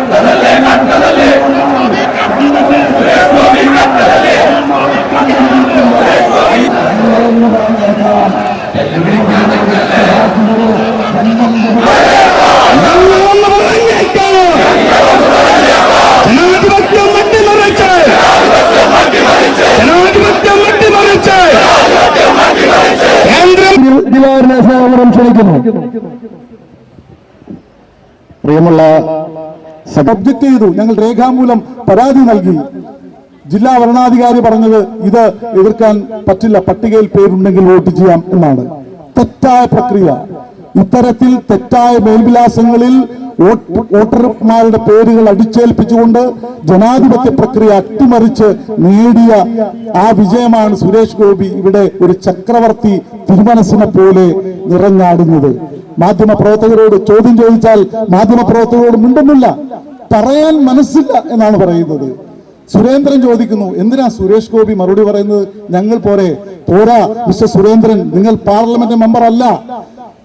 കത്തതല്ലേ കത്തതല്ലേ ജില്ലാ ക്ഷണിക്കുന്നു പ്രിയമുള്ള ഒബ്ജക്ട് ചെയ്തു. ഞങ്ങൾ രേഖാമൂലം പരാതി നൽകി. ജില്ലാ ഭരണാധികാരി പറഞ്ഞത് ഇത് എതിർക്കാൻ പറ്റില്ല പട്ടികയിൽ പേരുണ്ടെങ്കിൽ വോട്ട് ചെയ്യാം എന്നാണ്. തെറ്റായ പ്രക്രിയ. ഇത്തരത്തിൽ തെറ്റായ മേൽവിലാസങ്ങളിൽ വോട്ടർമാരുടെ പേരുകൾ അടിച്ചേൽപ്പിച്ചുകൊണ്ട് ജനാധിപത്യ പ്രക്രിയ അട്ടിമറിച്ച് നേടിയ ആ വിജയമാണ് സുരേഷ് ഗോപി ഇവിടെ ഒരു ചക്രവർത്തി തിരുമനസിനെ പോലെ നിറഞ്ഞാടുന്നത്. മാധ്യമ പ്രവർത്തകരോട് ചോദ്യം ചോദിച്ചാൽ മാധ്യമ പ്രവർത്തകരോട് മിണ്ടുന്നില്ല. പറയാൻ മനസ്സില്ല എന്നാണ് പറയുന്നത്. സുരേന്ദ്രൻ ചോദിക്കുന്നു എന്തിനാ സുരേഷ് ഗോപി മറുപടി പറയുന്നത്? ഞങ്ങൾ പോരെ. പോരാ മിസ്റ്റർ സുരേന്ദ്രൻ നിങ്ങൾ പാർലമെന്റ് മെമ്പർ അല്ല